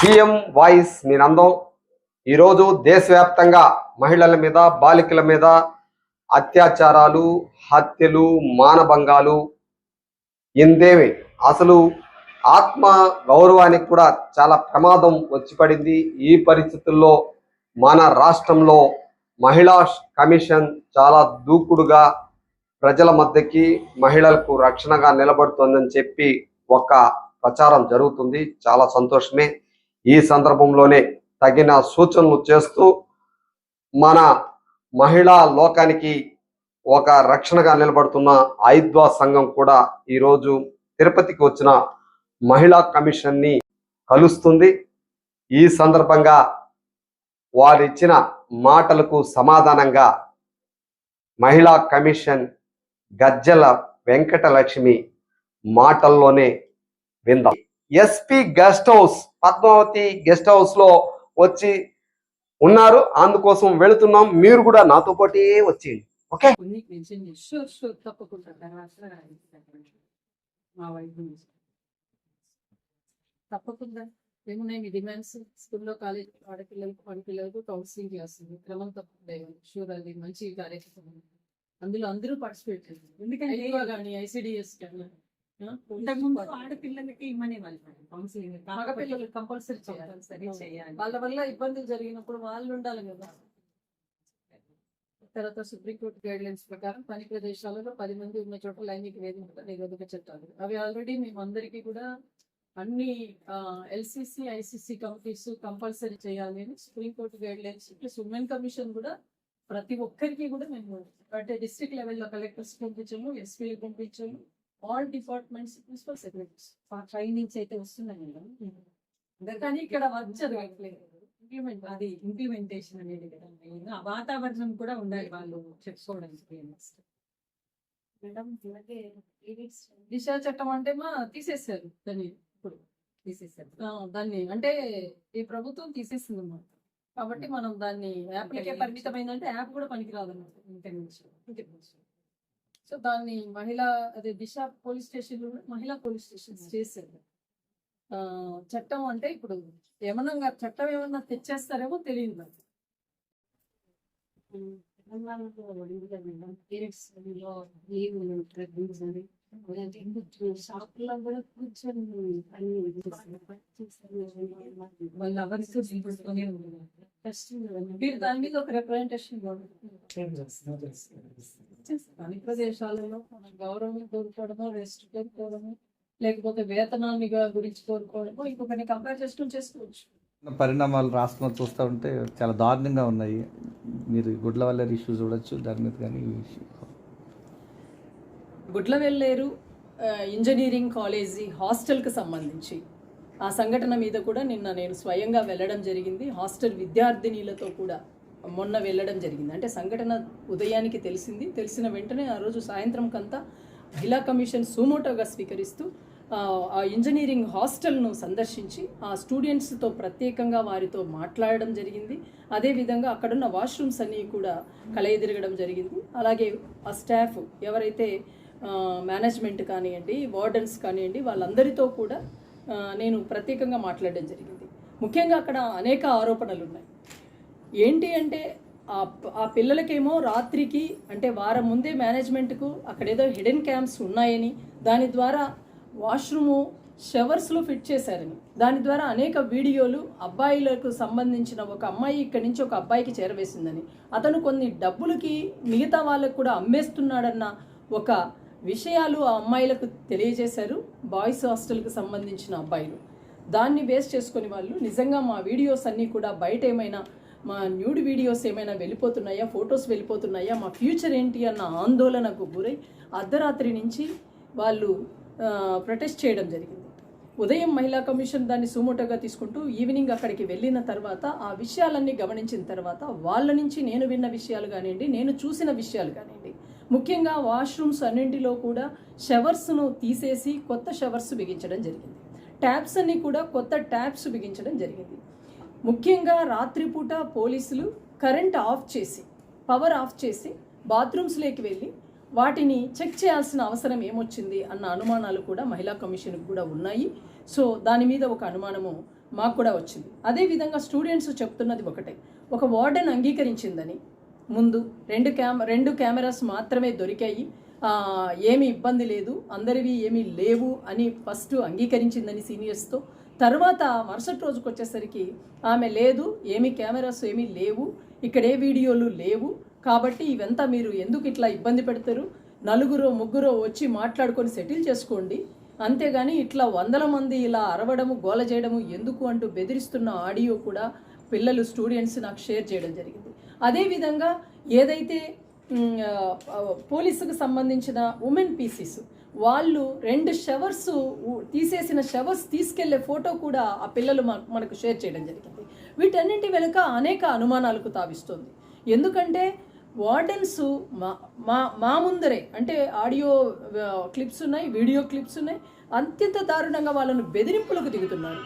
CM voice మీ నందం. ఈరోజు దేశవ్యాప్తంగా మహిళల మీద బాలికల మీద అత్యాచారాలు హత్యలు మానభంగాలు. ఇందేమి? అసలు ఆత్మ గౌరవానికి కూడా చాలా ప్రమాదం వచ్చి పడింది ఈ పరిస్థితుల్లో మన రాష్ట్రంలో మహిళా కమిషన్ చాలా దూకుడుగా ప్రజల మధ్యకి మహిళలకు రక్షణగా నిలబడుతోందని చెప్పి ఒక ప్రచారం జరుగుతుంది. చాలా సంతోషమే. ఈ సందర్భంలోనే తగిన సూచనలు చేస్తూ మన మహిళా లోకానికి ఒక రక్షణగా నిలబడుతున్న ఐద్వా సంఘం కూడా ఈరోజు తిరుపతికి వచ్చిన మహిళా కమిషన్ని కలుస్తుంది. ఈ సందర్భంగా వారు ఇచ్చిన మాటలకు సమాధానంగా మహిళా కమిషన్ గజ్జల వెంకటలక్ష్మి మాటల్లోనే విందాం. SP guest house Padmavathi guest హౌస్లో వచ్చి ఉన్నారు. అందుకోసం వెళుతున్నాం. మీరు కూడా నాతో పాటే వచ్చేయండి. ఓకే? కొన్ని మెన్షన్ చేసి షూర్ షూర్. తప్పకుండా. తర్వాత మా వైపు నుంచి. తప్పకుండా. ఏమున్నాయి మీ డిమాండ్స్ స్కూల్లో కాలేజ్ ఆడపిల్లలకు పనిపిల్లలకు కౌన్సిలింగ్ చేస్తుంది క్రమం తప్పకుండా షూర్ అది మంచి కార్యక్రమం. అందులో అందరూ పార్టిసిపేట్ చేస్తారు. ఎందుకంటే ఐసిడిఎస్ కానీ ఇంతకుముందు ఆడపిల్లలకి ఇమ్మనే కౌన్సిలింగ్ కంపల్సరీ చేయాలి. కంపల్సరీ చేయాలి. వాళ్ళ వల్ల ఇబ్బందులు జరిగినప్పుడు వాళ్ళు ఉండాలి కదా. తర్వాత సుప్రీంకోర్టు గైడ్ లైన్స్ ప్రకారం పని ప్రదేశాలలో పది మంది ఉన్న చోట లైంగిక వేధింపుల నిరోధక చట్టాలు. అవి ఆల్రెడీ మేము అందరికీ కూడా అన్ని ఎల్సిసి ఐసిసి కమిటీస్ కంపల్సరీ చేయాలి అని supreme court guidelines plus women commission కూడా ప్రతి ఒక్కరికి కూడా మేము అంటే డిస్ట్రిక్ట్ లెవెల్లో కలెక్టర్స్ పంపించాము SP పంపించాము. All departments principal secretaries trainings అయితే వస్తున్నాయి మేడం. కానీ ఇక్కడ వర్క్ ఇంప్లిమెంట్ అది ఇంప్లిమెంటేషన్ అనేది కదా వాతావరణం కూడా ఉండాలి వాళ్ళు చెప్పుకోవడానికి. మేడం దిశ చట్టం అంటే మా తీసేశారు దాన్ని ఇప్పుడు. తీసేసారు దాన్ని అంటే ఈ ప్రభుత్వం తీసేసింది అన్నమాట కాబట్టి మనం దాన్ని యాప్లకే పరిమితమైన అంటే యాప్ కూడా పనికిరాదు అన్నమాట ఇంటర్నేషనల్ సో దాన్ని మహిళా అదే దిశ పోలీస్ స్టేషన్ మహిళా పోలీస్ స్టేషన్స్ చేశారు. ఆ, చట్టం అంటే ఇప్పుడు ఏమన్నా చట్టం ఏమన్నా తెచ్చేస్తారేమో తెలియదు నాకు. షాపులో కూడా కూర్చొని వాళ్ళ తీసుకొని మీరు దాని మీద ఒక రిప్రజెంటేషన్ పని ప్రదేశాలలో మనం గౌరవం కోరుకోవడమో రెస్ట్ కోరుకోవడము లేకపోతే వేతనాన్ని గురించి కోరుకోవడమో ఇంకొకరిని కంపేర్ చేసుకుని చేసుకోవచ్చు. పరిణామాలు రాష్ట్రంలో చూస్తూ ఉంటే చాలా దారుణంగా ఉన్నాయి. మీరు గుడ్ల వల్ల ఇష్యూ చూడొచ్చు దాని మీద కానీ. గుడ్లవెల్లేరు ఆ, ఇంజనీరింగ్ కాలేజీ హాస్టల్కి సంబంధించి. ఆ సంఘటన మీద కూడా నిన్న నేను స్వయంగా వెళ్ళడం జరిగింది. హాస్టల్ విద్యార్థినీలతో కూడా మొన్న వెళ్ళడం జరిగింది. అంటే సంఘటన ఉదయానికి తెలిసింది. తెలిసిన వెంటనే ఆ రోజు సాయంత్రం కంతా మహిళా కమిషన్ సుమోటోగా స్వీకరిస్తూ ఆ, ఇంజనీరింగ్ హాస్టల్ను సందర్శించి ఆ స్టూడెంట్స్తో ప్రత్యేకంగా వారితో మాట్లాడడం జరిగింది. అదేవిధంగా అక్కడున్న వాష్రూమ్స్ అన్నీ కూడా కలయదిరగడం జరిగింది. అలాగే ఆ స్టాఫ్ ఎవరైతే మేనేజ్మెంట్ కానివ్వండి వార్డెన్స్ కానివ్వండి వాళ్ళందరితో కూడా నేను ప్రత్యేకంగా మాట్లాడడం జరిగింది. ముఖ్యంగా అక్కడ అనేక ఆరోపణలు ఉన్నాయి ఏంటి అంటే ఆ ఆ పిల్లలకేమో రాత్రికి అంటే వారం ముందే మేనేజ్మెంట్కు అక్కడ ఏదో హిడెన్ క్యాంప్స్ ఉన్నాయని దాని ద్వారా వాష్రూము షవర్స్లో ఫిట్ చేశారని. దాని ద్వారా అనేక వీడియోలు అబ్బాయిలకు సంబంధించిన ఒక అమ్మాయి ఇక్కడి నుంచి ఒక అబ్బాయికి చేరవేసిందని. అతను కొన్ని డబ్బులకి మిగతా వాళ్ళకు కూడా అమ్మేస్తున్నాడన్న ఒక విషయాలు ఆ అమ్మాయిలకు తెలియజేశారు బాయ్స్ హాస్టల్కి సంబంధించిన అబ్బాయిలు. దాన్ని బేస్ చేసుకుని వాళ్ళు నిజంగా మా వీడియోస్ అన్నీ కూడా బయట ఏమైనా మా న్యూడ్ వీడియోస్ ఏమైనా వెళ్ళిపోతున్నాయా? ఫొటోస్ వెళ్ళిపోతున్నాయా? మా ఫ్యూచర్ ఏంటి అన్న ఆందోళనకు గురై అర్ధరాత్రి నుంచి వాళ్ళు ప్రొటెస్ట్ చేయడం జరిగింది. ఉదయం మహిళా కమిషన్ దాన్ని సుమోటోగా తీసుకుంటూ ఈవినింగ్ అక్కడికి వెళ్ళిన తర్వాత ఆ విషయాలన్నీ గమనించిన తర్వాత వాళ్ళ నుంచి నేను విన్న విషయాలు కానివ్వండి నేను చూసిన విషయాలు కానివ్వండి ముఖ్యంగా వాష్రూమ్స్ అన్నింటిలో కూడా షవర్స్ను తీసేసి కొత్త షవర్స్ బిగించడం జరిగింది. ట్యాప్స్ అన్ని కూడా కొత్త ట్యాప్స్ బిగించడం జరిగింది. ముఖ్యంగా రాత్రిపూట పోలీసులు కరెంట్ ఆఫ్ చేసి పవర్ ఆఫ్ చేసి బాత్రూమ్స్లోకి వెళ్ళి వాటిని చెక్ చేయాల్సిన అవసరం ఏమొచ్చింది అన్న అనుమానాలు కూడా మహిళా కమిషన్కి కూడా ఉన్నాయి. సో దాని మీద ఒక అనుమానము మాకు కూడా వచ్చింది. అదేవిధంగా స్టూడెంట్స్ చెప్తున్నది ఒకటే. ఒక వార్డెన్ అంగీకరించిందని. ముందు రెండు క్యామ్ రెండు కెమెరాస్ మాత్రమే దొరికాయి. ఏమీ ఇబ్బంది లేదు. అందరివి ఏమీ లేవు అని ఫస్ట్ అంగీకరించిందని సీనియర్స్తో తర్వాత మరుసటి రోజుకు వచ్చేసరికి ఆమె లేదు ఏమీ కెమెరాస్ ఏమీ లేవు ఇక్కడే వీడియోలు లేవు. కాబట్టి ఇవంతా మీరు ఎందుకు ఇట్లా ఇబ్బంది పెడతారు? నలుగురు ముగ్గురో వచ్చి మాట్లాడుకొని సెటిల్ చేసుకోండి. అంతేగాని ఇట్లా వందల మంది ఇలా అరవడము గోల చేయడము ఎందుకు అంటూ బెదిరిస్తున్న ఆడియో కూడా పిల్లలు స్టూడెంట్స్ నాకు షేర్ చేయడం జరిగింది. అదేవిధంగా ఏదైతే పోలీసుకు సంబంధించిన ఉమెన్ పీసీస్ వాళ్ళు రెండు షవర్స్ తీసేసిన షవర్స్ తీసుకెళ్ళే ఫోటో కూడా ఆ పిల్లలు మనకు షేర్ చేయడం జరిగింది. వీటన్నింటి వెనుక అనేక అనుమానాలకు తావిస్తుంది. ఎందుకంటే వార్డెన్స్ మా మా మా ముందరే అంటే ఆడియో క్లిప్స్ ఉన్నాయి వీడియో క్లిప్స్ ఉన్నాయి అత్యంత దారుణంగా వాళ్ళను బెదిరింపులకు దిగుతున్నారు.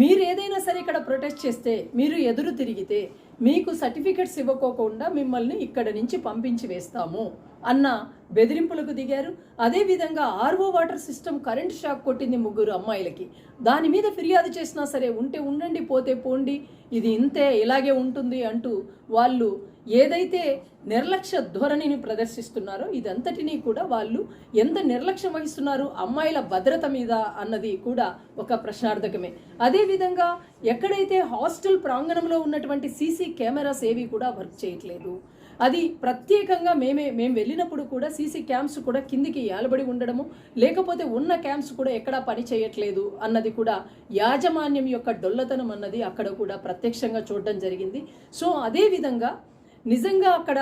మీరు ఏదైనా సరే ఇక్కడ ప్రొటెస్ట్ చేస్తే మీరు ఎదురు తిరిగితే మీకు సర్టిఫికెట్స్ ఇవ్వకోకుండా మిమ్మల్ని ఇక్కడ నుంచి పంపించి వేస్తాము. అన్న బెదిరింపులకు దిగారు. అదేవిధంగా RO water system current shock కొట్టింది ముగ్గురు అమ్మాయిలకి. దాని మీద ఫిర్యాదు చేసినా సరే ఉంటే ఉండండి పోతే పోండి ఇది ఇంతే ఇలాగే ఉంటుంది అంటూ వాళ్ళు ఏదైతే నిర్లక్ష్య ధోరణిని ప్రదర్శిస్తున్నారో ఇదంతటినీ కూడా వాళ్ళు ఎంత నిర్లక్ష్యం వహిస్తున్నారు అమ్మాయిల భద్రత మీద అన్నది కూడా ఒక ప్రశ్నార్థకమే. అదేవిధంగా ఎక్కడైతే హాస్టల్ ప్రాంగణంలో ఉన్నటువంటి సీసీ కెమెరాస్ ఏవి కూడా వర్క్ చేయట్లేదు. అది ప్రత్యేకంగా మేమే మేము వెళ్ళినప్పుడు కూడా సీసీ క్యాంప్స్ కూడా కిందికి ఏలబడి ఉండడము లేకపోతే ఉన్న క్యాంప్స్ కూడా ఎక్కడా పని చేయట్లేదు అన్నది కూడా యాజమాన్యం యొక్క డొల్లతనం అన్నది అక్కడ కూడా ప్రత్యక్షంగా చూడడం జరిగింది. సో అదేవిధంగా నిజంగా అక్కడ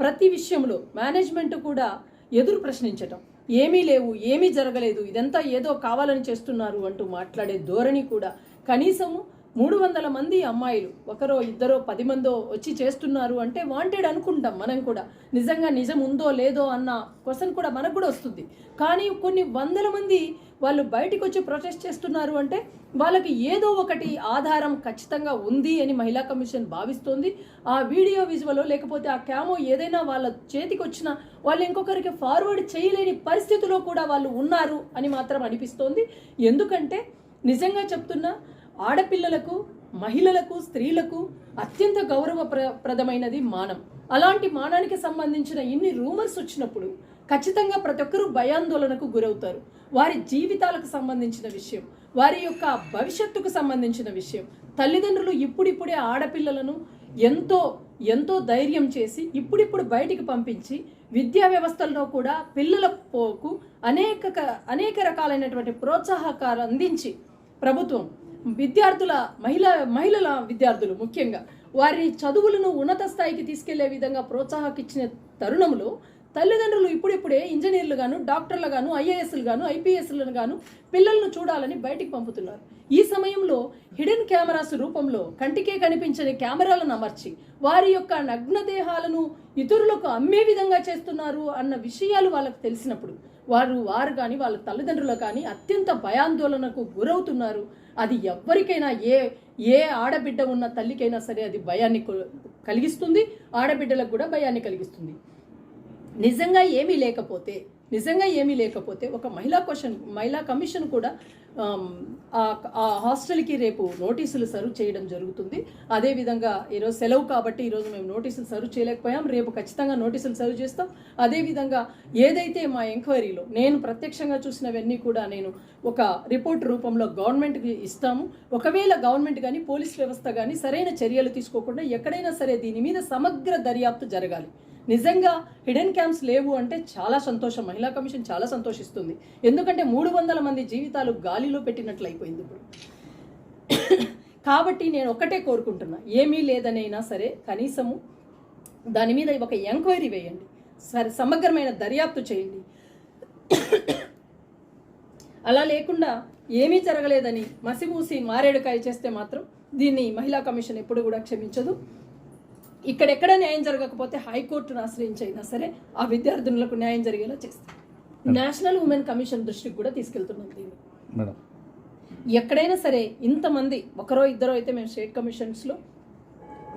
ప్రతి విషయంలో మేనేజ్మెంట్ కూడా ఎదురు ప్రశ్నించటం. ఏమీ లేవు ఏమీ జరగలేదు ఇదంతా ఏదో కావాలని చేస్తున్నారు అంటూ మాట్లాడే ధోరణి కూడా కనీసము మూడు వందల మంది అమ్మాయిలు ఒకరో ఇద్దరో పది మందో వచ్చి చేస్తున్నారు అంటే వాంటెడ్ అనుకుంటాం మనం కూడా. నిజంగా నిజం ఉందో లేదో అన్న క్వశ్చన్ కూడా మనకు కూడా వస్తుంది. కానీ కొన్ని వందల మంది వాళ్ళు బయటకు వచ్చి ప్రొటెస్ట్ చేస్తున్నారు అంటే వాళ్ళకి ఏదో ఒకటి ఆధారం ఖచ్చితంగా ఉంది అని మహిళా కమిషన్ భావిస్తోంది. ఆ వీడియో విజువల్ లేకపోతే ఆ క్యామో ఏదైనా వాళ్ళ చేతికి వచ్చినా వాళ్ళు ఇంకొకరికి ఫార్వర్డ్ చేయలేని పరిస్థితిలో కూడా వాళ్ళు ఉన్నారు అని మాత్రం అనిపిస్తోంది. ఎందుకంటే నిజంగా చెప్తున్నా ఆడపిల్లలకు మహిళలకు స్త్రీలకు అత్యంత గౌరవప్రదమైనది మానం. అలాంటి మానానికి సంబంధించిన ఇన్ని రూమర్స్ వచ్చినప్పుడు ఖచ్చితంగా ప్రతి ఒక్కరూ భయాందోళనకు గురవుతారు. వారి జీవితాలకు సంబంధించిన విషయం వారి యొక్క భవిష్యత్తుకు సంబంధించిన విషయం తల్లిదండ్రులు ఇప్పుడిప్పుడే ఆడపిల్లలను ఎంతో ఎంతో ధైర్యం చేసి ఇప్పుడిప్పుడు బయటికి పంపించి విద్యా వ్యవస్థల్లో కూడా పిల్లల పోకు అనేక అనేక రకాలైనటువంటి ప్రోత్సాహకాలు అందించి ప్రభుత్వం విద్యార్థుల మహిళ మహిళల విద్యార్థులు ముఖ్యంగా. వారి చదువులను ఉన్నత స్థాయికి తీసుకెళ్ళే విధంగా ప్రోత్సాహకిచ్చిన తరుణంలో తల్లిదండ్రులు ఇప్పుడిప్పుడే ఇంజనీర్లు గాను డాక్టర్లు గాను ఐఏఎస్లు గాను ఐపీఎస్లను గాను పిల్లలను చూడాలని బయటికి పంపుతున్నారు. ఈ సమయంలో హిడెన్ కెమెరాస్ రూపంలో కంటికే కనిపించని కెమెరాలను అమర్చి వారి యొక్క నగ్నదేహాలను ఇతరులకు అమ్మే విధంగా చేస్తున్నారు అన్న విషయాలు వాళ్ళకు తెలిసినప్పుడు వారు వారు కానీ వాళ్ళ తల్లిదండ్రులు కానీ అత్యంత భయాందోళనకు గురవుతున్నారు. అది ఎవ్వరికైనా ఏ ఏ ఆడబిడ్డ ఉన్న తల్లికైనా సరే అది భయాన్ని కలిగిస్తుంది. ఆడబిడ్డలకు కూడా భయాన్ని కలిగిస్తుంది. నిజంగా ఏమీ లేకపోతే నిజంగా ఏమీ లేకపోతే ఒక మహిళా క్వశ్చన్ మహిళా కమిషన్ కూడా ఆ హాస్టల్కి రేపు నోటీసులు సర్వ్ చేయడం జరుగుతుంది. అదేవిధంగా ఈరోజు సెలవు కాబట్టి ఈరోజు మేము నోటీసులు సర్వ్ చేయలేకపోయాం. రేపు ఖచ్చితంగా నోటీసులు సర్వ్ చేస్తాం. అదేవిధంగా ఏదైతే మా ఎంక్వైరీలో నేను ప్రత్యక్షంగా చూసినవన్నీ కూడా నేను ఒక రిపోర్ట్ రూపంలో గవర్నమెంట్కి ఇస్తాము. ఒకవేళ గవర్నమెంట్ కానీ పోలీస్ వ్యవస్థ కానీ సరైన చర్యలు తీసుకోకుండా ఎక్కడైనా సరే దీని మీద సమగ్ర దర్యాప్తు జరగాలి. నిజంగా హిడెన్ క్యాంప్స్ లేవు అంటే చాలా సంతోషం. మహిళా కమిషన్ చాలా సంతోషిస్తుంది. ఎందుకంటే మూడు వందల మంది జీవితాలు గాలిలో పెట్టినట్లు అయిపోయింది ఇప్పుడు. కాబట్టి నేను ఒకటే కోరుకుంటున్నా. ఏమీ లేదనైనా సరే కనీసము దాని మీద ఒక ఎంక్వైరీ వేయండి. సరే సమగ్రమైన దర్యాప్తు చేయండి. అలా లేకుండా ఏమీ జరగలేదని మసిమూసి మారేడుకాయ చేస్తే మాత్రం దీన్ని మహిళా కమిషన్ ఎప్పుడు కూడా క్షమించదు. ఇక్కడెక్కడ న్యాయం జరగకపోతే హైకోర్టును ఆశ్రయించైనా సరే ఆ విద్యార్థినులకు న్యాయం జరిగేలా చేస్తాం. నేషనల్ ఉమెన్ కమిషన్ దృష్టికి కూడా తీసుకెళ్తున్నాం దీన్ని. మేడం. ఎక్కడైనా సరే ఇంతమంది ఒకరో ఇద్దరో అయితే మేము స్టేట్ కమిషన్స్లో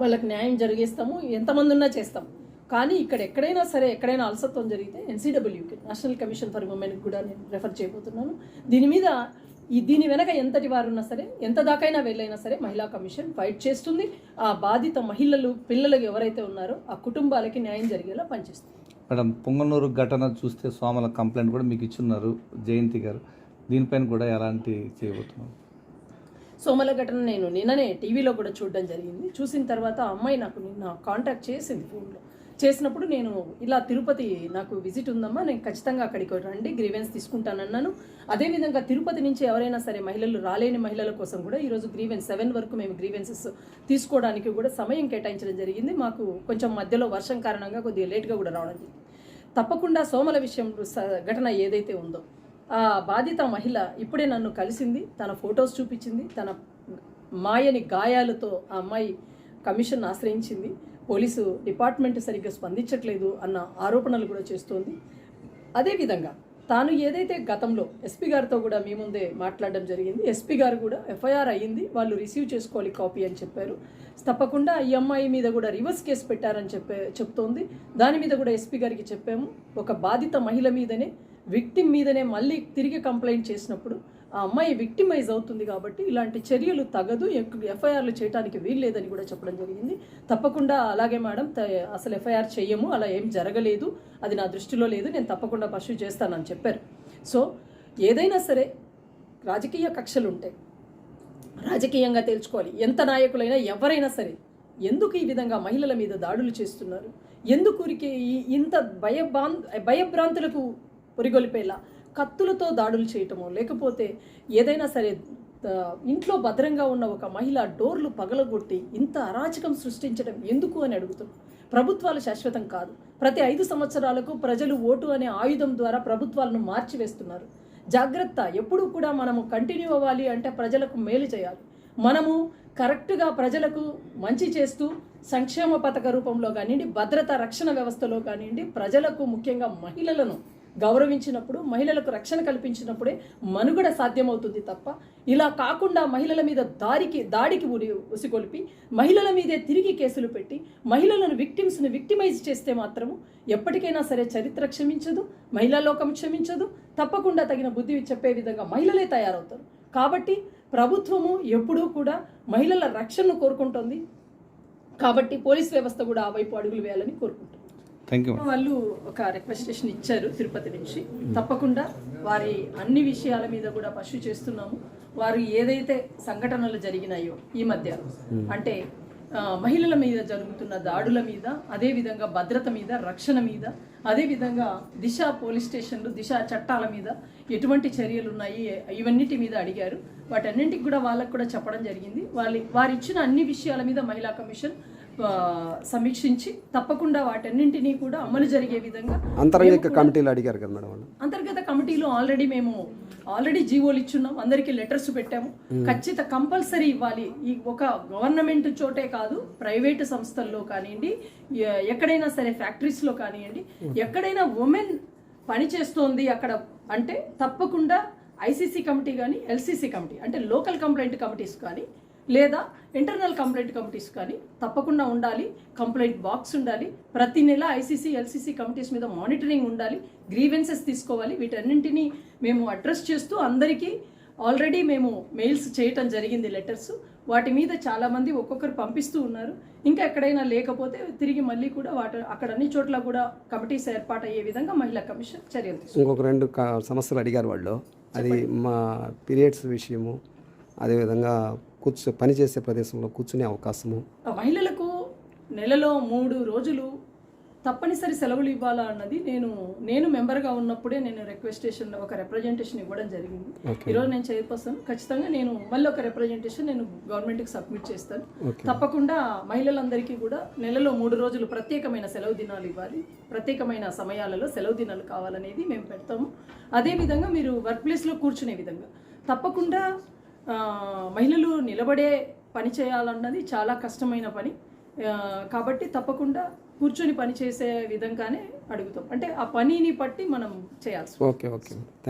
వాళ్ళకి న్యాయం జరిగేస్తాము ఎంతమంది ఉన్నా చేస్తాం. కానీ ఇక్కడ ఎక్కడైనా సరే ఎక్కడైనా అలసత్వం జరిగితే ఎన్సీడబ్ల్యూకి నేషనల్ కమిషన్ ఫర్ ఉమెన్కి కూడా నేను రెఫర్ చేయబోతున్నాను. దీని మీద ఈ దీని వెనక ఎంతటి వారు ఉన్నా సరే ఎంత దాకైనా వెళ్ళైనా సరే మహిళా కమిషన్ ఫైట్ చేస్తుంది. ఆ బాధిత మహిళలు పిల్లలు ఎవరైతే ఉన్నారో ఆ కుటుంబాలకి న్యాయం జరిగేలా పనిచేస్తుంది. మేడం పొంగనూరు ఘటన చూస్తే సోమల కంప్లైంట్ కూడా మీకు ఇచ్చున్నారు జయంతి గారు. దీనిపైన కూడా ఎలాంటి చేయబోతున్నారు? సోమల ఘటన నేను నిన్ననే టీవీలో కూడా చూడడం జరిగింది. చూసిన తర్వాత ఆ అమ్మాయి నాకు నిన్న కాంటాక్ట్ చేసింది ఫోన్లో. చేసినప్పుడు నేను ఇలా తిరుపతి నాకు విజిట్ ఉందమ్మా నేను ఖచ్చితంగా అక్కడికి రండి గ్రీవెన్స్ తీసుకుంటానన్నాను. అదేవిధంగా తిరుపతి నుంచి ఎవరైనా సరే మహిళలు రాలేని మహిళల కోసం కూడా ఈరోజు గ్రీవెన్స్ సెవెన్ వరకు మేము గ్రీవెన్సెస్ తీసుకోవడానికి కూడా సమయం కేటాయించడం జరిగింది. మాకు కొంచెం మధ్యలో వర్షం కారణంగా కొద్దిగా లేట్గా కూడా రావడం జరిగింది. తప్పకుండా సోమల విషయం స- ఘటన ఏదైతే ఉందో ఆ బాధిత మహిళ ఇప్పుడే నన్ను కలిసింది తన ఫొటోస్ చూపించింది తన మాయని గాయాలతో ఆ అమ్మాయి కమిషన్ ఆశ్రయించింది. పోలీసు డిపార్ట్మెంట్ సరిగ్గా స్పందించట్లేదు అన్న ఆరోపణలు కూడా చేస్తోంది. అదేవిధంగా తాను ఏదైతే గతంలో ఎస్పీ గారితో కూడా మీ ముందే మాట్లాడడం జరిగింది ఎస్పీ గారు కూడా ఎఫ్ఐఆర్ అయ్యింది వాళ్ళు రిసీవ్ చేసుకోవాలి కాపీ అని చెప్పారు. తప్పకుండా ఈ అమ్మాయి మీద కూడా రివర్స్ కేసు పెట్టారని చెప్పే చెప్తోంది. దాని మీద కూడా ఎస్పీ గారికి చెప్పాము. ఒక బాధిత మహిళ మీదనే విక్టిమ్ మీదనే మళ్ళీ తిరిగి కంప్లైంట్ చేసినప్పుడు ఆ అమ్మాయి విక్టిమైజ్ అవుతుంది కాబట్టి ఇలాంటి చర్యలు తగదు. ఎఫ్ఐఆర్లు చేయడానికి వీల్లేదని కూడా చెప్పడం జరిగింది. తప్పకుండా అలాగే మేడం అసలు ఎఫ్ఐఆర్ చెయ్యము అలా ఏం జరగలేదు. అది నా దృష్టిలో లేదు నేను తప్పకుండా పర్సూ చేస్తానని చెప్పారు. సో ఏదైనా సరే రాజకీయ కక్షలు ఉంటాయి రాజకీయంగా తేల్చుకోవాలి. ఎంత నాయకులైనా ఎవరైనా సరే ఎందుకు ఈ విధంగా మహిళల మీద దాడులు చేస్తున్నారు? ఎందుకు ఇంత భయభ్రాం భయభ్రాంతులకు పొరిగొలిపేలా? కత్తులతో దాడులు చేయటమో లేకపోతే ఏదైనా సరే ఇంట్లో భద్రంగా ఉన్న ఒక మహిళ డోర్లు పగలగొట్టి ఇంత అరాచకం సృష్టించడం ఎందుకు అని అడుగుతున్నాం. ప్రభుత్వాలు శాశ్వతం కాదు. ప్రతి ఐదు సంవత్సరాలకు ప్రజలు ఓటు అనే ఆయుధం ద్వారా ప్రభుత్వాలను మార్చివేస్తున్నారు. జాగ్రత్త ఎప్పుడూ కూడా మనము కంటిన్యూ అవ్వాలి అంటే ప్రజలకు మేలు చేయాలి. మనము కరెక్ట్గా ప్రజలకు మంచి చేస్తూ సంక్షేమ పథక రూపంలో కానివ్వండి భద్రత రక్షణ వ్యవస్థలో కానివ్వండి ప్రజలకు ముఖ్యంగా మహిళలను గౌరవించినప్పుడు మహిళలకు రక్షణ కల్పించినప్పుడే మనుగడ సాధ్యమవుతుంది తప్ప ఇలా కాకుండా మహిళల మీద దారికి దాడికి ఉరి ఉసిగొలిపి మహిళల మీదే తిరిగి కేసులు పెట్టి మహిళలను విక్టిమ్స్ను విక్టిమైజ్ చేస్తే మాత్రము ఎప్పటికైనా సరే చరిత్ర క్షమించదు మహిళా లోకం క్షమించదు తప్పకుండా తగిన బుద్ధి చెప్పే విధంగా మహిళలే తయారవుతారు. కాబట్టి ప్రభుత్వము ఎప్పుడూ కూడా మహిళల రక్షణను కోరుకుంటుంది. కాబట్టి పోలీస్ వ్యవస్థ కూడా ఆ వైపు అడుగులు వేయాలని కోరుకుంటుంది వాళ్ళు ఒక రిక్వెస్టేషన్ ఇచ్చారు తిరుపతి నుంచి. తప్పకుండా వారి అన్ని విషయాల మీద కూడా పశు చేస్తున్నాము. వారు ఏదైతే సంఘటనలు జరిగినాయో ఈ మధ్య అంటే ఆ, మహిళల మీద జరుగుతున్న దాడుల మీద అదే విధంగా భద్రత మీద రక్షణ మీద అదే విధంగా దిశ పోలీస్ స్టేషన్లు దిశ చట్టాల మీద ఎటువంటి చర్యలు ఉన్నాయి ఇవన్నిటి మీద అడిగారు. వాటన్నింటికి కూడా వాళ్ళకు కూడా చెప్పడం జరిగింది. వాళ్ళ వారు ఇచ్చిన అన్ని విషయాల మీద మహిళా కమిషన్ సమీక్షించి తప్పకుండా వాటన్నింటినీ కూడా అమలు జరిగే విధంగా కూడా- కమిటీలు అడిగారు కదా మేడం అంతర్గత కమిటీలో ఆల్రెడీ మేము ఆల్రెడీ జీవోలు ఇచ్చున్నాం. అందరికీ లెటర్స్ పెట్టాము. ఖచ్చిత కంపల్సరీ ఇవ్వాలి. ఈ ఒక గవర్నమెంట్ చోటే కాదు ప్రైవేటు సంస్థల్లో కానివ్వండి ఎక్కడైనా సరే ఫ్యాక్టరీస్లో కానివ్వండి ఎక్కడైనా ఉమెన్ పని చేస్తోంది అక్కడ అంటే తప్పకుండా ఐసీసీ కమిటీ కానీ ఎల్సీసీ కమిటీ అంటే లోకల్ కంప్లైంట్ కమిటీస్ కానీ లేదా ఇంటర్నల్ కంప్లైంట్ కమిటీస్ కానీ తప్పకుండా ఉండాలి. కంప్లైంట్ బాక్స్ ఉండాలి. ప్రతి నెల ఐసీసీ ఎల్సీసీ కమిటీస్ మీద మానిటరింగ్ ఉండాలి. గ్రీవెన్సెస్ తీసుకోవాలి. వీటన్నింటినీ మేము అడ్రస్ చేస్తూ అందరికీ ఆల్రెడీ మేము మెయిల్స్ చేయటం జరిగింది లెటర్స్. వాటి మీద చాలామంది ఒక్కొక్కరు పంపిస్తూ ఉన్నారు. ఇంకా ఎక్కడైనా లేకపోతే తిరిగి మళ్ళీ కూడా వాటి అక్కడ అన్ని చోట్ల కూడా కమిటీస్ ఏర్పాటు అయ్యే విధంగా మహిళా కమిషన్ చర్యలు. ఇంకొక రెండు సమస్యలు అడిగారు వాళ్ళు. అది మా పీరియడ్స్ విషయము అదేవిధంగా కూర్చో పనిచేసే ప్రదేశంలో కూర్చునే అవకాశము. మహిళలకు నెలలో మూడు రోజులు తప్పనిసరి సెలవులు ఇవ్వాలా అన్నది నేను నేను మెంబర్గా ఉన్నప్పుడే నేను రిక్వెస్టేషన్ ఒక రిప్రజెంటేషన్ ఇవ్వడం జరిగింది. ఈరోజు నేను చైర్పర్సన్. ఖచ్చితంగా నేను మళ్ళీ ఒక రిప్రజెంటేషన్ నేను గవర్నమెంట్కి సబ్మిట్ చేస్తాను. తప్పకుండా మహిళలందరికీ కూడా నెలలో మూడు రోజులు ప్రత్యేకమైన సెలవు దినాలు ఇవ్వాలి. ప్రత్యేకమైన సమయాలలో సెలవు దినాలు కావాలనేది మేము పెడతాము. అదేవిధంగా మీరు వర్క్ ప్లేస్లో కూర్చునే విధంగా తప్పకుండా మహిళలు నిలబడే పని చేయాలన్నది చాలా కష్టమైన పని. కాబట్టి తప్పకుండా కూర్చొని పని చేసే విధంగానే అడుగుతాం. అంటే ఆ పనిని బట్టి మనం చేయాల్సి ఓకే ఓకే. థ్యాంక్